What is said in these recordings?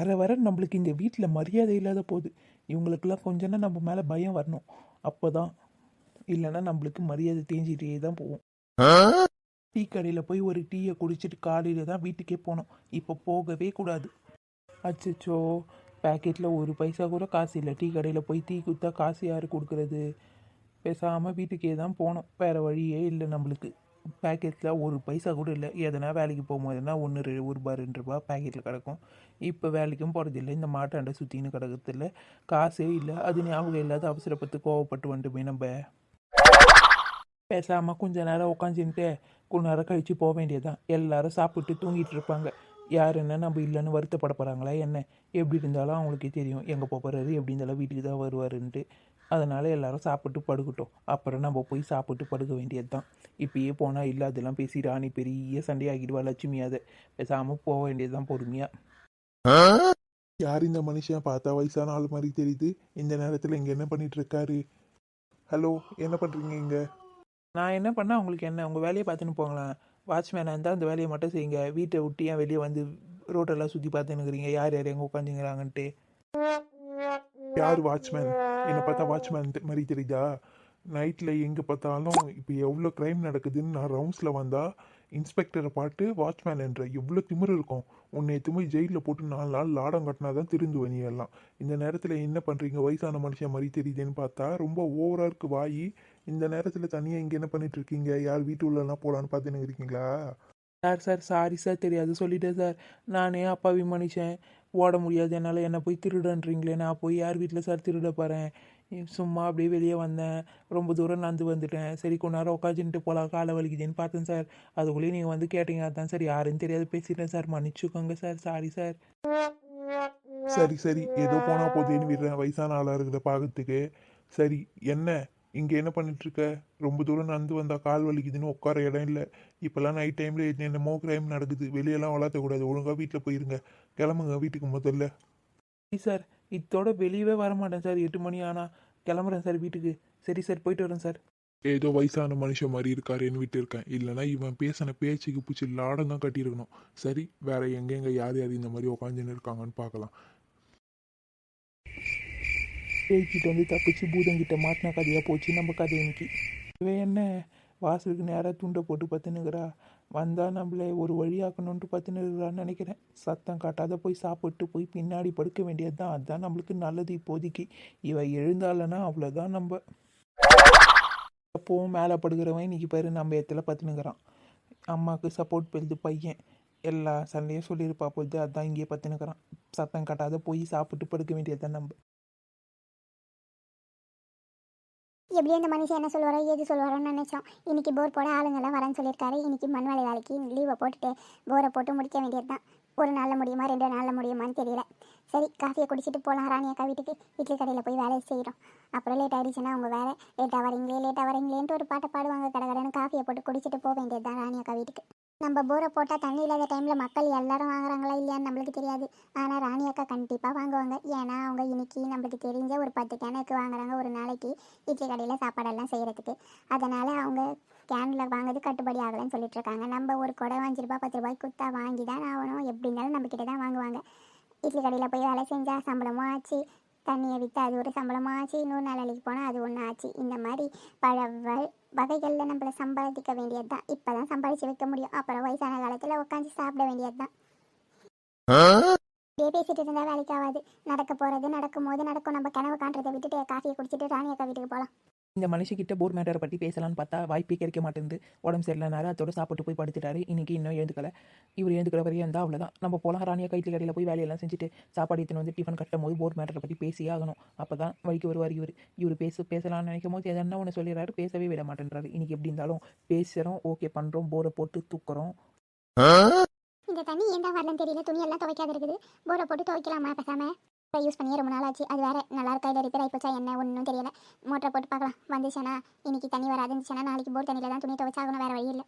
வர வர நம்மளுக்கு இந்த வீட்டில் மரியாதை இல்லாத போகுது இவங்களுக்கெல்லாம் கொஞ்சம்னா நம்ம மேலே பயம் வரணும். அப்போ தான் இல்லைன்னா நம்மளுக்கு மரியாதை தேஞ்சிட்டே தான் போகும். டீ கடையில் போய் ஒரு டீயை குடிச்சிட்டு காலையில் தான் வீட்டுக்கே போனோம். இப்போ போகவே கூடாது. அச்சச்சோ பேக்கெட்டில் ஒரு பைசா கூட காசு இல்லை. டீ கடையில் போய் டீ கொடுத்தா காசு யார் கொடுக்குறது? பேசாமல் வீட்டுக்கே தான் போனோம். வேறு வழியே இல்லை நம்மளுக்கு. பேக்கெட்டில் ஒரு பைசா கூட இல்லை. எதனா வேலைக்கு போகும்போதுனா ஒன்று ரெ ஒரு ரூபா ரெண்டு ரூபா பேக்கெட்டில் கிடக்கும். இப்போ வேலைக்கும் போகிறதில்ல இந்த மாட்டாண்ட சுற்றின்னு கிடக்கிறதில்ல காசே இல்லை. அது ஞாபகம் இல்லாத அவசரப்பட்டு கோவப்பட்டு வந்துட்டுமே நம்ம பேசாமல் கொஞ்ச நேரம் உட்காந்துட்டு கொஞ்ச நேரம் கழித்து போக வேண்டியதுதான். எல்லாரும் சாப்பிட்டு தூங்கிட்டு இருப்பாங்க. யார் என்ன நம்ம இல்லைன்னு வருத்தப்பட போகிறாங்களா என்ன? எப்படி இருந்தாலும் அவங்களுக்கே தெரியும். எங்கே போகிறாரு எப்படி இருந்தாலும் வீட்டுக்கு தான் வருவாருன்ட்டு. அதனால் எல்லாரும் சாப்பிட்டு படுக்கட்டும். அப்புறம் நம்ம போய் சாப்பிட்டு படுக்க வேண்டியது தான் இப்பயே போனால் இல்லை அதெல்லாம் பேசி ராணி பெரிய சண்டையாகிடுவா லட்சுமி அதை. பேசாமல் போக வேண்டியது தான் பொறுமையாக யார் இந்த மனுஷன்? பார்த்தா வயசான ஆள் மாதிரி தெரியுது. இந்த நேரத்தில் இங்கே என்ன பண்ணிட்டு இருக்காரு ஹலோ என்ன பண்ணுறீங்க இங்கே? நான் என்ன பண்ணால் உங்களுக்கு என்ன? உங்கள் வேலையை பார்த்துன்னு போங்களேன் வாட்ச்மேனாக இருந்தால் அந்த வேலையை மட்டும் செய்யுங்க. வீட்டை விட்டு ஏன் வெளியே வந்து ரோட்டெல்லாம் சுற்றி பார்த்துன்னு இருக்கிறீங்க யார் யார் எங்கே உட்காந்துங்கிறாங்கன்ட்டு யார் வாட்ச்மேன் என்னை பார்த்தா வாட்ச்மேன் மாதிரி தெரியுதா? நைட்டில் எங்கே பார்த்தாலும் இப்போ எவ்வளோ க்ரைம் நடக்குதுன்னு நான் ரவுண்ட்ஸில் வந்தால் இன்ஸ்பெக்டரை பாட்டு வாட்ச்மேன் என்ற எவ்வளோ திமிரு இருக்கும். உன்னை எத்துமே ஜெயிலில் போட்டு நாலு நாள் லாடம் கட்டினா தான் திருந்துவ நீ எல்லாம். இந்த நேரத்தில் என்ன பண்ணுறீங்க வயசான மனுஷன் மாதிரி தெரியுதுன்னு பார்த்தா ரொம்ப ஓவராக இருக்கு வாயி. இந்த நேரத்தில் தனியாக இங்கே என்ன பண்ணிட்டு இருக்கீங்க? யார் வீட்டு உள்ளலாம் போகலான்னு பார்த்துன்னு இருக்கீங்களா சார் சார் சாரி சார் தெரியாது. சொல்லிட்டேன் சார் நானே அப்பாவி மனுஷன். ஓட முடியாது என்னால் என்னை போய் திருடன்றீங்களே நான் போய் யார் வீட்டில் சார் திருட போகிறேன் சும்மா அப்படியே வெளியே வந்தேன். ரொம்ப தூரம் நடந்து வந்துட்டேன். சரி கொஞ்ச நேரம் உட்காந்துட்டு போகலாம் காலை வலிக்குதுன்னு பார்த்தேன் சார். அதுக்குள்ளேயே நீங்கள் வந்து கேட்டீங்க அதான் சார் யாருன்னு தெரியாது பேசிட்டேன் சார். மன்னிச்சுக்கோங்க சார் சாரி சார். சரி சரி. ஏதோ போனால் போதேன்னு விடுறேன். வயசான ஆளாக இருக்கிற பார்க்கறதுக்கு சரி என்ன? இங்கே என்ன பண்ணிட்டு இருக்க ரொம்ப தூரம் நடந்து வந்தா கால் வலிக்குதுன்னு உட்கார இடம் இல்லை. இப்போல்லாம் நைட் டைமில் என்னென்னமோ கிரைம் நடக்குது. வெளியெல்லாம் வளர்த்தக்கூடாது. ஒழுங்காக வீட்டில் போயிருங்க. கிளம்புங்க. வீட்டுக்கு முதல்ல. சரி இதோட வெளியவே வர மாட்டேன் சார். எட்டு மணி ஆனால் கிளம்புறேன் சார் வீட்டுக்கு. சரி சார். போயிட்டு வரேன் சார். ஏதோ வயசான மனுஷன் மாதிரி இருக்காருன்னு விட்டு இருக்கேன். இல்லைன்னா இவன் பேசின பேச்சுக்கு பூச்சி லாடம் தான் கட்டியிருக்கணும். சரி வேற எங்கெங்க யார் யார் இந்த மாதிரி உட்காந்துன்னு இருக்காங்கன்னு பார்க்கலாம். பேய்கிட்ட வந்து தப்பிச்சு பூதங்கிட்ட மாட்டின கதையாக போச்சு நம்ம கதை இன்னைக்கு. இவன் என்ன வாசலுக்கு நேராக துண்டை போட்டு பத்துனுக்குறா வந்தால் நம்மளை ஒரு வழியாக்கணுன்ட்டு பத்துனுக்குறான்னு நினைக்கிறேன். சத்தம் காட்டாத போய் சாப்பிட்டு போய் பின்னாடி படுக்க வேண்டியது தான் அதுதான் நம்மளுக்கு நல்லது இப்போதைக்கு. இவ எழுந்தாலன்னா அவ்வளோதான் நம்ம. அப்போவும் மேலே படுக்கிறவன் இன்றைக்கி பாரு நம்ம இடத்துல பத்துனுக்குறான் அம்மாவுக்கு சப்போர்ட் பெறுது பையன். எல்லா சண்டையும் சொல்லியிருப்பா போது அதான் இங்கேயே பத்துனுக்குறான் சத்தம் காட்டாத போய் சாப்பிட்டு படுக்க வேண்டியது தான் நம்ம. எப்படியும் இந்த மனுஷன் என்ன சொல்லுவாரோ ஏது சொல்லுவாரோன்னு நினச்சோம். இன்னைக்கு போர் போட ஆளுங்கெல்லாம் வரேன்னு சொல்லியிருக்காரு. இன்னைக்கு மண் வேலை வேலைக்கு லீவை போட்டுட்டு போரை போட்டு முடிக்க வேண்டியது தான் ஒரு நாளில் முடியுமா ரெண்டு நாளில் முடியுமான்னு தெரியல. சரி காஃபியை குடிச்சிட்டு போகலாம் ராணி அக்கா வீட்டுக்கு. இட்லி கடையில் போய் வேலையை செய்கிறோம் அப்புறம் லேட் ஆகிடுச்சுன்னா அவங்க வேலை. லேட்டாக வரீங்களே லேட்டாக வரீங்களேன்ட்டு ஒரு பாட்டை பாடுவாங்க. கடை கடைன்னு காஃபியை போட்டு குடிச்சிட்டு போக வேண்டியது தான் ராணி அக்கா வீட்டுக்கு. நம்ம போரை போட்டால் தண்ணி இல்லாத டைமில் மக்கள் எல்லாரும் வாங்குறாங்களா இல்லையான்னு நம்மளுக்கு தெரியாது. ஆனால் ராணி அக்கா கண்டிப்பாக வாங்குவாங்க. ஏன்னா அவங்க இன்னைக்கு நம்மளுக்கு தெரிஞ்ச ஒரு பத்து கேனுக்கு வாங்குறாங்க ஒரு நாளைக்கு இட்லி கடையில் சாப்பாடெல்லாம் செய்கிறதுக்கு அதனால் அவங்க கேனில் வாங்குறது கட்டுப்படி ஆகலைன்னு சொல்லிட்டு இருக்காங்க. நம்ம ஒரு குடம் அஞ்சு ரூபாய் பத்து ரூபாய்க்கு கொடுத்தா வாங்கி தான் ஆகணும். எப்படி இருந்தாலும் நம்மக்கிட்ட தான் வாங்குவாங்க. இட்லி கடையில் போய் வேலை செஞ்சால் சம்பளமும் ஆச்சு. தண்ணியை விற்று அது ஒரு சம்பளமும் ஆச்சு நூறு நாள் வேலைக்கு போனால் அது ஒன்று ஆச்சு இந்த மாதிரி பல வ- வகைகளில் நம்மளை சம்பாதிக்க வேண்டியது தான் இப்போ தான் சம்பாதிச்சு வைக்க முடியும். அப்புறம் வயசான காலத்தில் உட்காந்து சாப்பிட வேண்டியது தான் பேசிட்டு இருந்தா வேலைக்கு ஆகாது நடக்க போகிறது நடக்கும் போது நடக்கும். நம்ம கனவு காண்றதை விட்டுட்டு காஃபியை குடிச்சிட்டு ராணி அக்கா வீட்டுக்கு போகலாம் இந்த மனுஷக்கிட்ட போர் மேட்டரை பற்றி பேசலாம்னு பார்த்தா வாய்ப்பே கிடைக்க மாட்டேங்குது. உடம்பு சரியில்லைனாரு அதோட சாப்பிட்டு போய் படுத்துட்டாரு. இன்னைக்கு இன்னும் எழுந்துக்கல. இவர் எழுந்துக்கிற வரையும் இருந்தால் அவ்வளோதான் நம்ம போலாம். ராணியா கைத்தில் கடையில் போய் வேலையெல்லாம் செஞ்சுட்டு சாப்பாடு எடுத்துன்னு வந்து டிஃபன் கட்டும் போது போர் மேட்டரை பற்றி பேசி ஆகணும். அப்போ தான் வழிக்கு வருவார் இவர். இவர் பேச பேசலாம்னு நினைக்கும் போது எதனா ஒன்று சொல்லிடுறாரு. பேசவே விட மாட்டேன்றாரு. இன்றைக்கி எப்படி இருந்தாலும் பேசுகிறோம் ஓகே பண்ணுறோம் போரை போட்டு தூக்குறோம். இந்த தண்ணி ஏன் தான் வரலன்னு தெரியல. துணி எல்லாம் துவைக்காத இருக்குது. போரை போட்டு துவைக்கலாமா இப்போ யூஸ் பண்ணி ரொம்ப நாள் ஆச்சு அது வேறு நல்லா இருக்கா? இல்லை ரிப்பேர் ஆகிப்போச்சா என்ன? ஒன்றும் தெரியல. மோட்டரை போட்டு பார்க்கலாம். வந்துச்சுன்னா இன்றைக்கி தண்ணி வராது இருந்துச்சுன்னா நாளைக்கு போர் தண்ணியில் தான் துணி துவைச்சாகணும். வேற வழி இல்லை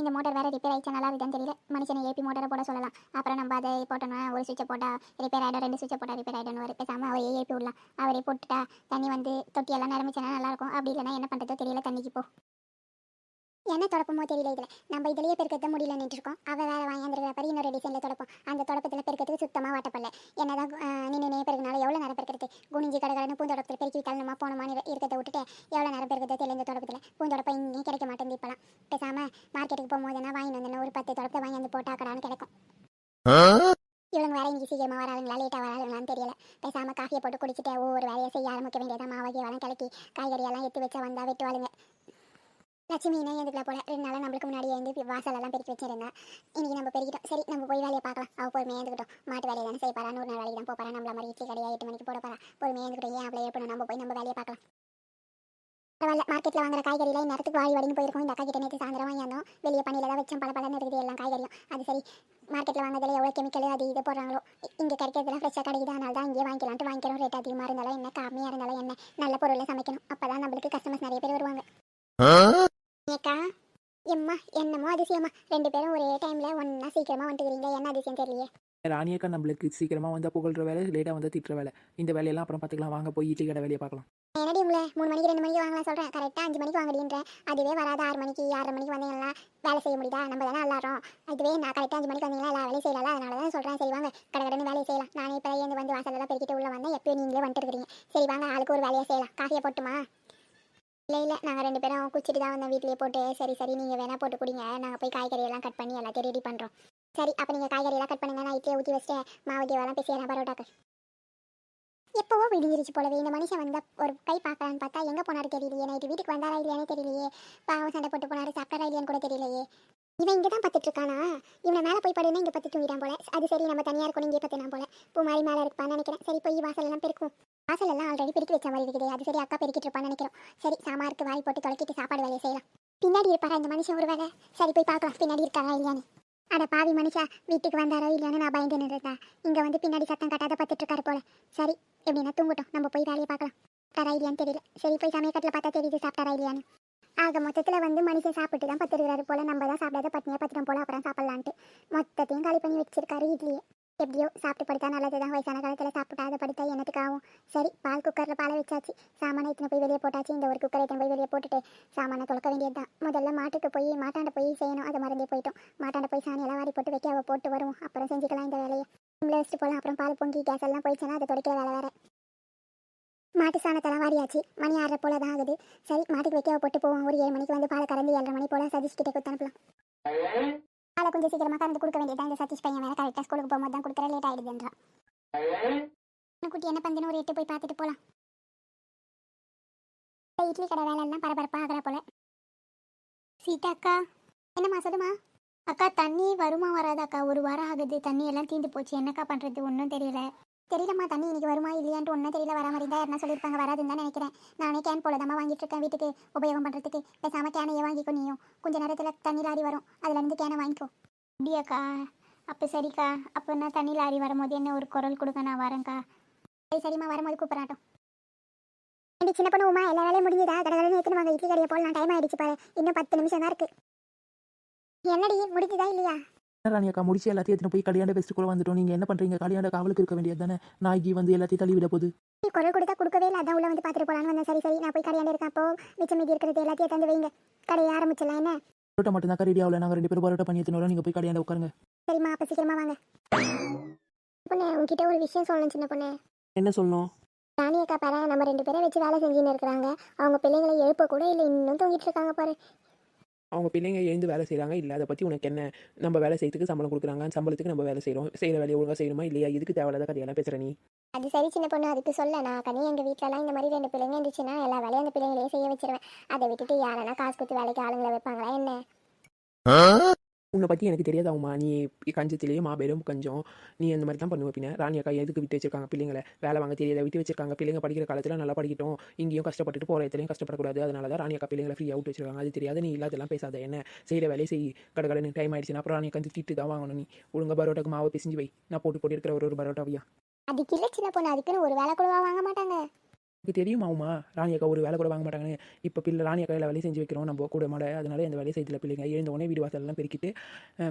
இந்த மோட்டர் வேற ரிப்பேர் ஆயிடுச்சா? நல்லா இருக்குதான்னு தெரியல. மனுஷனை ஏபி மோட்டரை போட சொல்லலாம். அப்புறம் நம்ம அதை போட்டோம்னா ஒரு சுவிட்சை போட்டால் ரிப்பேர் ஆகிடும் ரெண்டு சுவிட்சை போட்டால் ரிப்பேர் ஆகிடும் ஒரு பேசாமல் அவரே ஏபி விடலாம். அவரே போட்டுட்டா தண்ணி வந்து தொட்டியெல்லாம் நிரம்பிச்சுன்னா நல்லா இருக்கும். அப்படி இல்லைன்னா என்ன பண்ணுறதோ தெரியல. தண்ணிக்கு போ. என்ன தொடப்பமோ தெரியல இதில். நம்ம இதுலயே பெருக்கத்த முடியல இருக்கோம் அவள் வேற வாங்கியிருக்கிற பாரு இன்னொரு டிசைனில் தொடப்போம். அந்த தொடப்பத்தில் பெருக்கிறதுக்கு சுத்தமாக வாட்டப்படல என்னதான் நின்று நே பெருக்கினால எவ்வளோ நேரம் பெருக்கிறது? குனிஞ்சி கடகடன்னு பூந்தொடப்பத்தில் பெருக்கி விட்டாலும் போனோமான்னு இருக்கிறத விட்டுட்டு எவ்வளோ நேரம் பெருக்கிறது தெரியல இந்த தொடப்பத்தில். பூந்தொடப்பம் இங்கேயும் கிடைக்க மாட்டேங்குது இப்போலாம் பேசாமல் மார்க்கெட்டுக்கு போகும்போதுனா வாங்கி வந்தேன்னா ஒரு பத்து தொடப்பத்தை வாங்கி வந்து போட்டாக்கடான்னு கிடைக்கும். இவங்க வேற இங்கே சீக்கிரமாக வராளுங்களா லேட்டாக வராளுங்களான்னு தெரியல. பேசாமல் காஃபியை போட்டு குடிச்சிட்டு ஒவ்வொரு வேலையை செய்ய ஆரம்பிக்க வேண்டியதான் மாவகி வளம் கலக்கி காய்கறியெல்லாம் எடுத்து வச்சா வந்தால் வெட்டுவாளுங்க. லட்சுமி என்ன எதுக்குல போல ரெண்டு நாளாக நம்மளுக்கு முன்னாடி வந்து வாசல் எல்லாம் பெருக்கி வச்சிருந்தேன் இன்னைக்கு நம்ம பெருக்கிட்டோம். சரி நம்ம போய் வேலையை பார்க்கலாம். அவள் பொறுமையாக இருந்துக்கிட்டோம் மாட்டு வேலையை தானே செய்ய போறா? நூறு நாள் வேலைக்கு தான் போறா. நம்மள மாதிரி இட்லி கடையாக எட்டு மணிக்கு போட போறா. பொறுமையாக இருந்துக்கிட்டோம் ஏன் அவளை எழுப்பணும் நம்ம போய் நம்ம வேலையை பார்க்கலாம். பரவாயில்ல மார்க்கெட்டில் வாங்குற காய்கறியில் நேரத்துக்கு வாடி வடின்னு போயிருக்கும். இந்த அக்கா கிட்ட நேற்று சாயந்தரம் வாங்கியிருந்தோம். வெளியே பண்ணியில் தான் வச்சோம். பல பலன்னு இருக்குது எல்லாம் காய்கறியும். அது சரி மார்க்கெட்டில் வாங்குறதுல எவ்வளோ கெமிக்கல் அது இது போடுறாங்களோ? இங்கே கிடைக்கிறதுல ஃப்ரெஷ்ஷாக கிடைக்குது. அதனால தான் இங்கே வாங்கிக்கலான்ட்டு வாங்கிக்கிறோம். ரேட் அதிகமாக இருந்தாலும் என்ன? கம்மியாக இருந்தாலும் என்ன? நல்ல பொருளை சமைக்கணும். அப்போ தான் நம்மளுக்கு கஸ்டமர்ஸ் நிறைய பேர் வருவாங்க. ஏக்கா? எம்மா என்னமோ அதிசயமா ரெண்டு பேரும் ஒரே டைம்ல ஒன்னா சீக்கிரமா வந்துக்கிறீங்க. என்ன அதிசயம் தெரியலையே. ராணியக்கா நம்மளுக்கு சீக்கிரமாக வந்தால் புகழ்ற வேலை லேட்டாக வந்தால் திட்டுற வேலை. இந்த வேலையெல்லாம் அப்புறம் பார்த்துக்கலாம். வாங்க போய் இட்லி கடை வேலையை பார்க்கலாம். என்னடி உங்களை மூணு மணிக்கு ரெண்டு மணிக்கு வாங்கலாம் சொல்றேன். கரெக்டாக அஞ்சு மணிக்கு வாங்கடின்ற. அதுவே வராது. ஆறு மணிக்கு ஆறரை மணிக்கு வந்தீங்கன்னா வேலை செய்ய முடியுதா? நம்ம தானே எல்லாரும் அதுவே நான் கரெக்டாக அஞ்சு மணிக்கு வந்தீங்களா எல்லா வேலையும் செய்யலாம் அதனால தான் சொல்கிறேன் சரி வாங்க. கடை கடன் வேலையை செய்யலாம். நானே இப்போ ஏந்து வந்து வாசலெல்லாம் பெருக்கிட்டு உள்ள வந்தேன். எப்பயும் நீங்களே வந்துட்டு இருக்கிறீங்க. சரி வாங்க. ஆளுக்கு ஒரு வேலையை செய்யலாம். காஃபியை போட்டுமா? இல்லை இல்லை. நாங்கள் ரெண்டு பேரும் குச்சிட்டு தான் வந்தோம். வீட்லேயே போட்டு சரி சரி நீங்கள் வேணால் போட்டு குடிங்க. நாங்கள் போய் காய்கறி எல்லாம் கட் பண்ணி எல்லாத்தையும் ரெடி பண்ணுறோம் சரி அப்போ நீங்கள் காய்கறி எல்லாம் கட் பண்ணுங்க. நான் இட்லியை ஊற்றி வச்சுட்டு மாவுக்கு வேணாம் பேசிடுறேன் பரோட்டாக்கு. எப்போவோ விடிஞ்சிருச்சு போலவே. இந்த மனுஷன் வந்த ஒரு கை பார்க்கலான்னு பார்த்தா எங்கே போனாரு தெரியலையே. நைட்டு வீட்டுக்கு வந்தாரா இல்லையானே தெரியலையே. பாவம் சண்டை போட்டு போனாரு. சாப்பிட்டாரா இல்லையான்னு கூட தெரியலையே. இவன் இங்கே தான் பார்த்துட்டு இருக்கானா? இவனை மேலே போய் படுனா இங்கே பத்து தூங்கிட்டான் போல. அது சரி நம்ம தனியாக இருக்கணும் இங்கே பற்றினா போல. பூ மாதிரி மேலே இருப்பான்னு நினைக்கிறேன். சரி போய் வாசல் எல்லாம் பெருக்கும் வாசல் எல்லாம் ஆல்ரெடி பெருக்கி வச்ச மாதிரி இருக்குது. அது சரி அக்கா பெருக்கிட்டு இருப்பான்னு நினைக்கிறோம். சரி சாமாருக்கு வாய் போட்டு தொலைக்கிட்டு சாப்பாடு வேலையை செய்யலாம். பின்னாடி இருப்பாரா இந்த மனுஷன் ஒரு வேலை சரி போய் பார்க்கலாம். பின்னாடி இருக்காரா இல்லையான்னு. அட பாவி மனுஷா வீட்டுக்கு வந்தாரோ இல்லையான்னு நான் பயந்து நின்றுதா இங்கே வந்து பின்னாடி சத்தம் கட்டாத பார்த்துட்டு இருக்காரு போல. சரி எப்படின்னா தூங்கட்டும். நம்ம போய் வேலையை பார்க்கலாம். தரா இல்லையான்னு தெரியல. சரி போய் சமயக்கட்டில் பார்த்தா தெரியுது சாப்பிட்டாரா இல்லையான்னு. ஆக மொத்தத்தில் வந்து மனுஷன் சாப்பிட்டு தான் பத்திருக்கிறாரு போல. நம்ம தான் சாப்பிடாத பத்னியாக பத்திரம் போல அப்புறம் சாப்பிட்லான்ட்டு. மொத்தத்தையும் காலி பண்ணி வச்சிருக்காரு இட்லியே. எப்படியோ சாப்பிட்டு படுத்தா நல்லது தான் வயசான காலத்தில் அதை படுத்தா என்னத்துக்கு ஆகும் சரி பால் குக்கரில் பாலை வச்சாச்சு. சாமானை இத்தனை போய் வெளியே போட்டாச்சு. இந்த ஒரு குக்கரை இத்தனை போய் வெளியே போட்டுட்டு சாமானை தொலைக்க வேண்டியது தான் முதல்ல மாட்டுக்கு போய் மாட்டாண்ட போய் செய்யணும். அதை மறந்தே போயிட்டோம். மாட்டாண்ட போய் சாணி எல்லாம் வாரி போட்டு வைக்க அவள் போட்டு வருவோம். அப்புறம் செஞ்சுக்கலாம் இந்த வேலையை. நம்மள வச்சுட்டு போகலாம் அப்புறம் பால் பொங்கி கேஸ் எல்லாம் போயிடுச்சுன்னா அதை துடைக்கிற வேலை வேறு. மாட்டு சாணத்தெல்லாம் வாரியாச்சு. மணி ஆறரை போல தான் ஆகுது. சரி மாட்டுக்கு வைக்க போட்டு போவோம். ஒரு ஏழு மணிக்கு வந்து பாலை கறந்து ஏழரை மணி போல சதீஷ் கிட்டே கொடுத்து அனுப்பலாம். பாலை கொஞ்சம் சீக்கிரமாக கறந்து கொடுக்க வேண்டியதான் இந்த சதீஷ் பையன் வேற கரெக்டாக ஸ்கூலுக்கு போகும்போது தான் கொடுக்குற லேட் ஆகிடுதுன்றான் குட்டி என்ன பண்ணுன்னு ஒரு எட்டு போய் பார்த்துட்டு போகலாம் இட்லி கடை வேலை எல்லாம் பரபரப்பாக ஆகிற போல. சீதா அக்கா என்னம்மா சொல்லுமா அக்கா தண்ணி வருமா வராதாக்கா ஒரு வாரம் ஆகுது. தண்ணி எல்லாம் தீந்து போச்சு. என்னக்கா பண்ணுறது ஒன்றும் தெரியல. தெரியலம்மா தண்ணி இன்னைக்கு வருமா இல்லையான்ட்டு ஒன்றும் தெரியல வர மாதிரி தான் என்ன சொல்லியிருப்பாங்க வராதுன்னு தான் நினைக்கிறேன். நானே கேன் போலதாம்மா வாங்கிட்டு இருக்கேன் வீட்டுக்கு உபயோகம் பண்ணுறதுக்கு பேசாமல் கேனையே வாங்கிக்கோ நீயும். கொஞ்ச நேரத்தில் தண்ணி லாரி வரும். அதுலேருந்து கேனை வாங்கிக்கோ. அப்படியாக்கா? அப்போ சரிக்கா. அப்போ நான் தண்ணி லாரி வரும்போது என்ன ஒரு குரல் கொடுங்க நான் வரேன்க்கா. சரி சரிம்மா வரும்போது கூப்பிட்றாட்டும் ஏண்டி சின்ன பொண்ணு உமா எல்லா வேலையும் முடிஞ்சுதா? கடகடன்னு எத்தனை வாங்க இட்லி கடையை நான் டைம் ஆகிடுச்சு பாரு. இன்னும் பத்து நிமிஷம் தான் இருக்கு. என்னடி முடிஞ்சுதா இல்லையா? ராணியக்கா முடிச்சு எல்லாத்தையும் எடுத்துன்னு போய் கல்யாண பெஸ்ட்டு கூட வந்துட்டோம். நீங்கள் என்ன பண்ணுறீங்க கல்யாண காவலுக்கு இருக்க வேண்டியது தானே? நாய்க்கு வந்து எல்லாத்தையும் தள்ளி விட போகுது. நீ குரல் கொடுத்தா கொடுக்கவே இல்லை. அதான் உள்ள வந்து பார்த்துட்டு போலான்னு வந்தேன். சரி சரி நான் போய் கடையாண்டு இருக்கேன் அப்போ மிச்சம் மீதி இருக்கிறது எல்லாத்தையும் தந்து வைங்க. கடையை ஆரம்பிச்சிடலாம். என்ன? பரோட்டா மட்டும் தான் ரெடி ஆகல. நாங்கள் ரெண்டு பேரும் பரோட்டா பண்ணி வரோம். நீங்கள் போய் கல்யாணம் உட்காருங்க. சரிம்மா அப்போ சீக்கிரமா வாங்க. பொண்ணு உங்ககிட்ட ஒரு விஷயம் சொல்லணும் சின்ன பொண்ணு. என்ன சொல்லணும்? ராணி அக்கா பாரு நம்ம ரெண்டு பேரை வச்சு வேலை செஞ்சுன்னு இருக்கிறாங்க. அவங்க பிள்ளைங்களை எழுப்ப கூட இல்லை. இன்னும் தூங்கிட்டு இருக்காங்க பாரு. அவங்க பிள்ளைங்க எழுந்து வேலை செய்கிறாங்க இல்லை அதை பற்றி உனக்கு என்ன? நம்ம வேலை செய்யறதுக்கு சம்பளம் கொடுக்குறாங்க சம்பளத்துக்கு நம்ம வேலை செய்கிறோம் செய்கிற வேலையை ஒழுங்காக செய்யணுமா? இல்லையா? இதுக்கு தேவையில்லாத கதையெல்லாம் பேசுகிற நீ? அது சரி சின்ன பொண்ணு அதுக்கு சொல்ல. நான் கனி எங்கள் வீட்டிலலாம் இந்த மாதிரி ரெண்டு பிள்ளைங்க இருந்துச்சுன்னா எல்லா வேலையும் அந்த பிள்ளைங்களே செய்ய வச்சிருவேன். அதை விட்டுட்டு யாரனா காசு கொடுத்து வேலைக்கு ஆளுங்களை வைப்பாங்களா என்ன? உன்னை பற்றி எனக்கு தெரியாதாவுமா? நீ கஞ்சத்திலேயே மாபெரும் கஞ்சம் நீ அந்த மாதிரி தான் பண்ணுவ பின்ன. ராணி அக்கா எதுக்கு விட்டு வச்சிருக்காங்க பிள்ளைங்களை? வேலை வாங்க தெரியாத விட்டு வச்சிருக்காங்க. பிள்ளைங்க படிக்கிற காலத்தில் நல்லா படிக்கட்டும். இங்கேயும் கஷ்டப்பட்டுட்டு போகிற இடத்துலையும் கஷ்டப்படக்கூடாது. அதனால தான் ராணி அக்கா பிள்ளைங்களை ஃப்ரீ அவுட் வச்சிருக்காங்க. அது தெரியாத. நீ இல்லாதெல்லாம் பேசாத. என்ன? செய்கிற வேலையை செய். கடை கடன் டைம் ஆயிடுச்சுன்னா அப்புறம் ராணி அக்கா திட்டு தான் வாங்கணும் நீ. ஒழுங்காக பரோட்டாக்கு மாவை பிசிஞ்சு வை. நான் போட்டு போட்டு இருக்கிற ஒரு ஒரு பரோட்டாவையா? அதுக்கு இல்லை சின்ன பொண்ணு. அதுக்குன்னு ஒரு வேலை கூட வாங்க மாட்டாங்க. எனக்கு தெரியுமா உமா? ராணி அக்கா ஒரு வேலை கூட வாங்க மாட்டாங்கன்னு. இப்போ பிள்ளை ராணி அக்கா எல்லா வேலையும் செஞ்சு வைக்கிறோம். நம்ம கூட மாட. அதனால இந்த வேலையை செய்யல பிள்ளைங்க எழுந்த உடனே வீடு வாசல் எல்லாம் பெருக்கிட்டு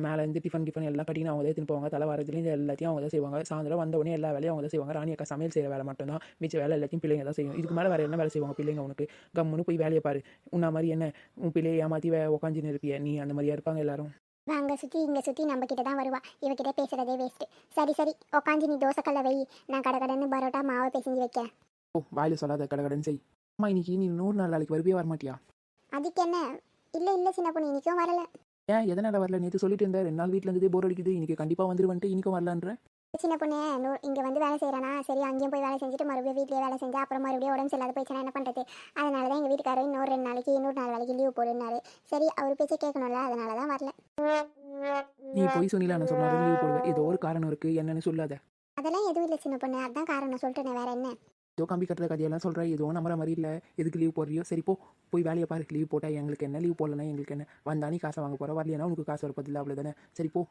மேலே இருந்து டிஃபன் டிஃபன் எல்லாம் கட்டின்னு அவங்க தான் போவாங்க. தலை வாரத்துலேயும் எல்லாத்தையும் அவங்க தான் செய்வாங்க. சாயந்தரம் வந்த உடனே எல்லா வேலையும் அவங்க தான் செய்வாங்க. ராணி அக்கா சமையல் செய்கிற வேலை மட்டும் தான் மிச்ச வேலை எல்லாத்தையும் பிள்ளைங்க தான் செய்யும். இதுக்கு மேலே வேறு என்ன வேலை செய்வாங்க பிள்ளைங்க உனக்கு? கம்முன்னு போய் வேலையை பாரு. உன்ன மாதிரி என்ன? உன் பிள்ளையை ஏமாற்றி உக்காந்துன்னு இருப்பிய. நீ அந்த மாதிரியா இருப்பாங்க எல்லாரும். அங்கே சுற்றி இங்கே சுற்றி நம்ம கிட்ட தான் வருவா. இவகிட்ட பேசுகிறதே வேஸ்ட்டு சரி சரி. உக்காந்து நீ தோசைக்கல்ல வை. நான் கடை கடைன்னு பரோட்டா மாவை பிசைஞ்சு வைக்க ஓ வாயில சொல்லாத கடகடன்னு செய். அம்மா இன்னைக்கு நீ நூறு நாள் நாளைக்கு வருவியே வரமாட்டியா? அதுக்கு என்ன? இல்லை இல்லை சின்ன பொண்ணு இன்றைக்கும் வரல. ஏன் எதனால் வரல? நேற்று சொல்லிட்டு இருந்தேன் ரெண்டு நாள் வீட்டில் இருந்ததே போர் அடிக்குது இன்னைக்கு கண்டிப்பாக வந்துருவன்ட்டு இன்னைக்கும் வரலான்ற? சின்ன பொண்ணு நூ இங்கே வந்து வேலை செய்கிறானா சரி அங்கேயும் போய் வேலை செஞ்சுட்டு மறுபடியும் வீட்லேயே வேலை செஞ்சு அப்புறம் மறுபடியும் உடம்பு சரியில்லாத போயிடுச்சுன்னா என்ன பண்ணுறது அதனால தான் எங்கள் வீட்டுக்காரர் இன்னொரு ரெண்டு நாளைக்கு இன்னொரு நாலு வேலைக்கு லீவ் போடுனாரு சரி அவர் பேச்சை கேட்கணும்ல அதனால தான் வரல. நீ போய் சொன்னில நான் சொன்னாரு லீவ் போடுவேன் ஏதோ ஒரு காரணம் இருக்குது என்னன்னு சொல்லாத. அதெல்லாம் எதுவும் இல்லை சின்ன பொண்ணு. அதான் காரணம் சொல்லிட்டேனே வேற என்ன? ஏதோ கம்பி கட்டுற கதையெல்லாம் சொல்கிறேன் ஏதோ நம்புற மாதிரி இல்லை. எதுக்கு லீவ் போடுறியோ? சரி போ. போய் வேலையை பாரு. லீவ் போட்டால் எங்களுக்கு என்ன? லீவ் போடலன்னா எங்களுக்கு என்ன? வந்தா நீ காசை வாங்க போகிற வரலையா உனக்கு காசு வரப்பதில்லை அவ்வளோதானே சரி போ.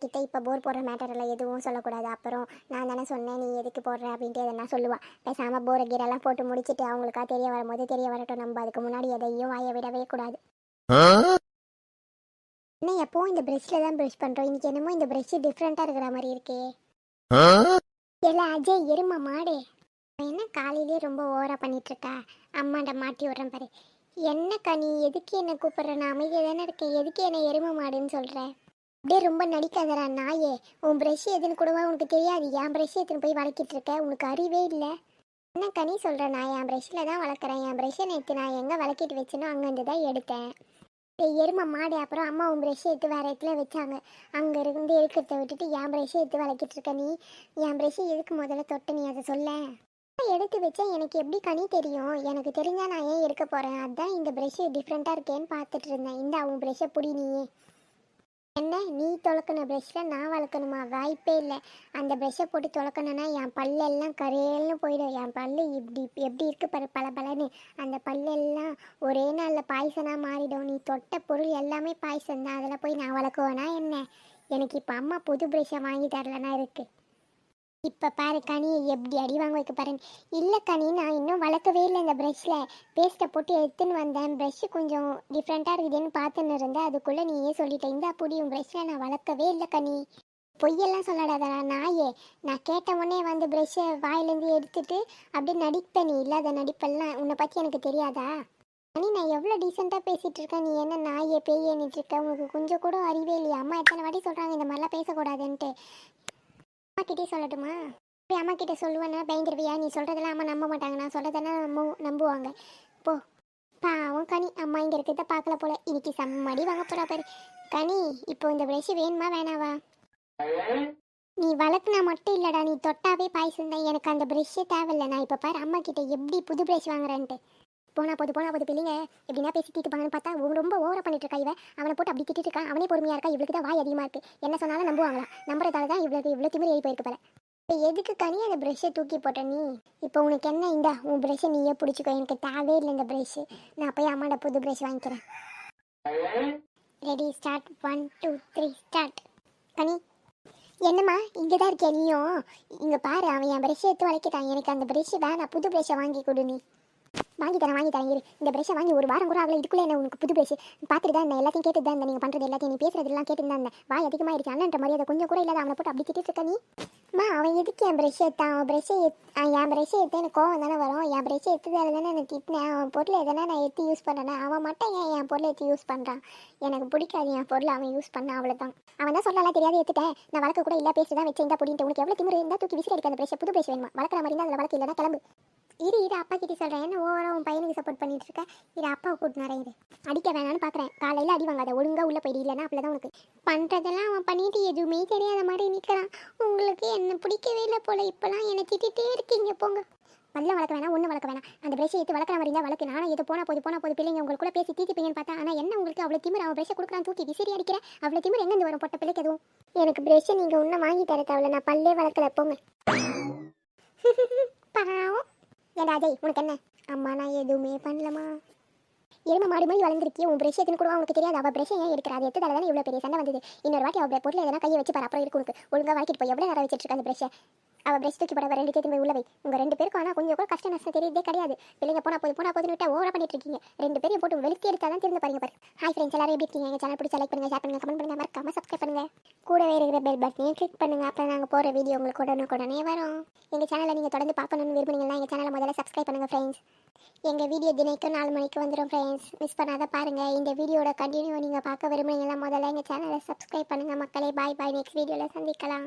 கிட்ட இப்போ போர் போடுற மேட்டரில் எதுவும் சொல்லக்கூடாது. அப்புறம் நான் தானே சொன்னேன் நீ எதுக்கு போடுற அப்படின்ட்டு எதனா சொல்லுவா. பேசாமல் போரை கீரெல்லாம் போட்டு முடிச்சிட்டு அவங்களுக்கா தெரிய வரும்போது தெரிய வரட்டும். நம்ம அதுக்கு முன்னாடி எதையும் வாய விடவே கூடாது. என்ன எப்பவும் இந்த ப்ரெஷ்ல தான் ப்ரஷ் பண்ணுறோம் இன்னைக்கு என்னமோ இந்த ப்ரஷ் டிஃப்ரெண்ட்டாக இருக்கிற மாதிரி இருக்கே. இல்லை அஜய் எருமா மாடு. என்ன காலையிலே ரொம்ப ஓவரா பண்ணிட்டு இருக்கா அம்மாண்ட மாட்டி விட்றேன் பாரு. என்னக்கா நீ எதுக்கு என்ன கூப்பிடுற? நான் அமைதியாக தானே இருக்கேன். எதுக்கு என்ன எருமை மாடுன்னு சொல்கிறேன் அப்படியே ரொம்ப நடிக்காதடா நாயே. உன் ப்ரெஷ் எதுன்னு கூடவா உனக்கு தெரியாது? என் ப்ரெஷ் எடுத்துன்னு போய் வளர்க்கிட்டு இருக்க? உனக்கு அறிவே இல்லை. என்ன கனி சொல்கிற நான் என் ப்ரெஷ்ஷில் தான் வளர்க்குறேன். என் ப்ரெஷ்ஷை நேற்று நான் எங்கே விளக்கிட்டு வச்சேனோ அங்கேருந்து தான் எடுத்தேன். எருமை மாடு. அப்புறம் அம்மா உன் ப்ரஷ் எடுத்து வேறு இடத்துல வச்சாங்க. அங்கே இருந்து எடுக்கிறத விட்டுட்டு என் ப்ரெஷ்ஷை எடுத்து விளக்கிட்டு இருக்க நீ? என் ப்ரெஷ்ஷை எதுக்கு முதல்ல தொட்ட நீ? அதை சொல்ல எடுத்து வச்சேன். எனக்கு எப்படி கனி தெரியும்? எனக்கு தெரிஞ்சா நான் ஏன் எடுக்க போகிறேன் அதான் இந்த ப்ரெஷ்ஷு டிஃப்ரெண்ட்டாக இருக்கேன்னு பார்த்துட்டு இருந்தேன். இந்த உன் ப்ரெஷ்ஷை புடி நீயே. என்ன? நீ துளக்குன ப்ரெஷ்ஷில் நான் வளர்க்கணுமா? வாய்ப்பே இல்லை. அந்த ப்ரெஷ்ஷை போட்டு துளக்கணுன்னா என் பல்லெல்லாம் கரையல்னு போயிடும். என் பல்லு இப்படி எப்படி இருக்கு பாரு பல பலன்னு அந்த பல்லெல்லாம் ஒரே நாளில் பாய்சனாக மாறிடும். நீ தொட்ட பொருள் எல்லாமே பாய்சன் தான் அதில் போய் நான் வளர்க்குவேனா என்ன? எனக்கு இப்போ அம்மா புது ப்ரெஷ்ஷை வாங்கி தரலனா இருக்குது இப்போ பாரு கனி எப்படி அடி வாங்க வைக்க பாருன்னு இல்லை கனி நான் இன்னும் வளர்க்கவே இல்லை இந்த ப்ரெஷ்ஷில் பேஸ்ட்டை போட்டு எடுத்துன்னு வந்தேன். ப்ரெஷ்ஷு கொஞ்சம் டிஃப்ரெண்ட்டாக இருக்குதுன்னு பார்த்துன்னு இருந்தேன். அதுக்குள்ளே நீயே சொல்லிட்டேன் இந்த புடியும் ப்ரெஷ்ஷில் நான் வளர்க்கவே இல்லை கனி. பொய்யெல்லாம் சொல்லாடாதடா நாயே. நான் கேட்ட உடனே வந்து ப்ரெஷ்ஷை வாயிலேருந்து எடுத்துட்டு அப்படியே நடிப்பேன் நீ. இல்லாத நடிப்பெல்லாம் உன்னை பற்றி எனக்கு தெரியாதா? கனி நான் எவ்வளோ டீசெண்டாக பேசிகிட்டு இருக்கேன். நீ என்ன நாயே பேயன்னுட்டு இருக்க? உனக்கு கொஞ்சம் கூட அறிவே இல்லையா. அம்மா எத்தனை வாட்டி சொல்கிறாங்க இந்த மாதிரிலாம் பேசக்கூடாதுன்ட்டு. அம்மா கிட்டே சொல்லட்டுமா? போய் அம்மா கிட்ட சொல்லுவேன்னா பயந்துருவியா? நீ சொல்கிறதெல்லாம் அம்மா நம்ப மாட்டாங்க. நான் சொல்கிறதெல்லாம் நம்ப நம்புவாங்க. போ. பாவம் கனி. அம்மா இங்கே இருக்கிறத பார்க்கல போல. இன்னைக்கு செம்மடி வாங்க போகிறா பாரு. கனி இப்போ இந்த ப்ரெஷ் வேணுமா வேணாவா? நீ வளர்க்குனா மட்டும் இல்லடா. நீ தொட்டாவே பாய்சம் தான். எனக்கு அந்த ப்ரெஷ்ஷே தேவையில்ல. நான் இப்போ பாரு அம்மா கிட்ட எப்படி புது ப்ரெஷ் வாங்குறேன்ட்டு. போனா போது போனா போது பிள்ளைங்க எப்படின்னா பேசி தீட்டுப்பாங்கன்னு பார்த்தா உன் ரொம்ப ஓவரா பண்ணிட்டு இருக்கா இவன் அவனை போட்டு அப்படி திட்டிட்டு இருக்கான் அவனே பொறுமையா இருக்கா? இவளுக்கு தான் வாய் அதிகமா இருக்கு. என்ன சொன்னாலும் நம்புவாங்களா? நம்புறதால தான் இவ்வளவு இவ்வளவு திமிரி ஏறி போயிருக்கு இப்போ எதுக்கு கனி அந்த ப்ரெஷ்ஷை தூக்கி போட்ட நீ? இப்போ உனக்கு என்ன இந்தா? உன் ப்ரெஷ்ஷை நீயே பிடிச்சிக்கோ. எனக்கு தேவையே இல்லை இந்த ப்ரெஷ்ஷு நான் போய் அம்மாட புது ப்ரெஷ் வாங்கிக்கிறேன். Ready start one two three start Kani என்னம்மா? இங்கே தான் இருக்கே நீயும்? இங்கே பாரு அவன் என் ப்ரெஷ்ஷை எடுத்து வளைக்கிட்டான் எனக்கு அந்த ப்ரெஷ்ஷு வேணாம். புது ப்ரெஷ்ஷை வாங்கி கொடு நீ. வாங்கி தரேன் வாங்கி தரேன் இரு. இந்த ப்ரெஷ்ஷை வாங்கி ஒரு வாரம் கூட ஆகல. இதுக்குள்ளே என்ன உனக்கு புது ப்ரெஷ் பார்த்துட்டு தான் இருந்தேன் எல்லாத்தையும் கேட்டு தான் இருந்தேன் நீங்கள் பண்ணுறது எல்லாத்தையும் நீ பேசுறதெல்லாம் கேட்டு தான் இருந்தேன் வாய் அதிகமாக இருக்கு அண்ணன்ற மரியாதை கொஞ்சம் கூட இல்லாத அவனை போட்டு அப்படி திட்டிட்டு இருக்க நீ? அம்மா அவன் எதுக்கு என் ப்ரஷ் எடுத்தான்? அவன் ப்ரஷ்ஷை என் ப்ரஷ்ஷை எடுத்து எனக்கு கோவம் தானே வரும்? என் ப்ரஷ்ஷை எடுத்ததால தானே எனக்கு திட்டினேன்? அவன் பொருள் எதனா நான் எடுத்து யூஸ் பண்ணுறேன் அவன் மட்டும் ஏன் என் பொருளை எடுத்து யூஸ் பண்ணுறான் எனக்கு பிடிக்காது என் பொருளை அவன் யூஸ் பண்ண அவ்வளோதான் அவன் தான் சொல்லலாம் தெரியாது எடுத்துட்டேன். நான் வளர்க்க கூட இல்லை பேசி தான் வச்சேன் இந்த உனக்கு எவ்வளோ திமிரு இருந்தால் தூக்கி விசிறி அடிக்க அந்த புது ப்ரெஷ் வேணுமா? வளர்க்குற மாதிரி இருந்தால் அதில் வளர்க்க இல்லைனா கிளம்பு. இரு இரு அப்பா கிட்ட சொல்கிறேன் என்ன ஓவராக உன் பையனுக்கு சப்போர்ட் பண்ணிட்டு இருக்க இரு அப்பாவை கூட்டினாரே இரு. அடிக்க வேணாம்னு பார்க்குறேன் காலையில் அடி வாங்காத. ஒழுங்காக உள்ளே போயிடு. இல்லைன்னா அப்படி தான் உனக்கு. பண்ணுறதெல்லாம் அவன் பண்ணிட்டு எதுவுமே தெரியாத மாதிரி நிற்கிறான் உங்களுக்கு என்ன பிடிக்கவே இல்லை போல். இப்போலாம் என்னை திட்டிகிட்டே இருக்கீங்க போங்க. பல்ல வளர்க்க வேணாம் ஒன்றும் வளர்க்க வேணாம். அந்த ப்ரெஷ்ஷை எடுத்து வளர்க்குற மாதிரி இருந்தால் வளர்க்கு. நானும் இது போனால் போது போனால் போது பிள்ளைங்க உங்களுக்கு கூட பேசி தீட்டிப்பீங்கன்னு பார்த்தா ஆனால் என்ன உங்களுக்கு அவ்வளோ திமிர்? அவன் ப்ரெஷ்ஷை கொடுக்குறான் தூக்கி விசிறி அடிக்கிற. அவ்வளோ திமிர் எங்கேருந்து வரும் பொட்ட பிள்ளைக்கு எதுவும்? எனக்கு ப்ரெஷ்ஷை நீங்கள் ஒன்றும் வாங்கி தர தேவையில்ல. நான் பல்லே வளர்க்கல போங்க. பாவம். ஏன்டா அஜய் உனக்கு என்ன? அம்மா நான் எதுவுமே பண்ணலமா எருமை மாடு மாதிரி வளர்ந்துருக்கே உன் பிரஷ் எதுன்னு கூட உனக்கு தெரியாது? அவள் பிரஷ் ஏன் எடுக்கிற? அது எத்ததால தானே இவ்வளோ பெரிய சண்டை வந்தது? இன்னொரு வாட்டி அவள் பொருள் எதனா கையை வச்சு பாரு அப்புறம் இருக்கு உனக்கு. ஒழுங்காக வாங்கிட்டு போய் எவ்வளோ நேரம் வச்சிட்டு இருக்க அந்த பிரஷை அவள் பிரஷ் தூக்கி போட ரெண்டு தேர்த்து போய் உள்ளவை உங்கள் ரெண்டு பேருக்கும் ஆனால் கொஞ்சம் கூட கஷ்ட நஷ்டம் தெரியுதே கிடையாது. பிள்ளைங்க போனா போது போனால் போதுன்னு விட்டா ஓவரா பண்ணிட்டு இருக்கீங்க. ரெண்டு பேரும் போட்டு வெளுத்தி எடுத்தால் தான் திரும்ப பாருங்க பாரு. ஹாய் ஃப்ரெண்ட்ஸ் எல்லாரும் எப்படி இருக்கீங்க? எங்கள் சேனல் பிடிச்ச லைக் பண்ணுங்க ஷேர் பண்ணுங்கள் கமெண்ட் பண்ணுங்க. மறக்காம சப்ஸ்கிரைப் பண்ணுங்கள் கூடவே இருக்கிற பெல் பட்டனையும் கிளிக் பண்ணுங்க. அப்போ நாங்கள் போகிற வீடியோ உங்களுக்கு உடனே உடனே வரும். எங்கள் சேனலை நீங்கள் தொடர்ந்து பார்க்கணும்னு விரும்புனீங்கன்னா எங்கள் சேனலை முதல்ல சப்ஸ்கிரைப் பண்ணுங்க ஃப்ரெண்ட்ஸ் எங்கள் வீடியோ தினைக்கும் நாலு மணிக்கு வந்துடும் ஃப்ரெண்ட்ஸ் மிஸ் பண்ணாத பாருங்கள் இந்த வீடியோட கண்டினியூ நீங்கள் பார்க்க விரும்புனீங்கன்னா முதல்ல எங்கள் சேனலை சப்ஸ்கிரைப் பண்ணுங்கள் மக்களே. பாய் பாய் நெக்ஸ்ட் வீடியோவில் சந்திக்கலாம்.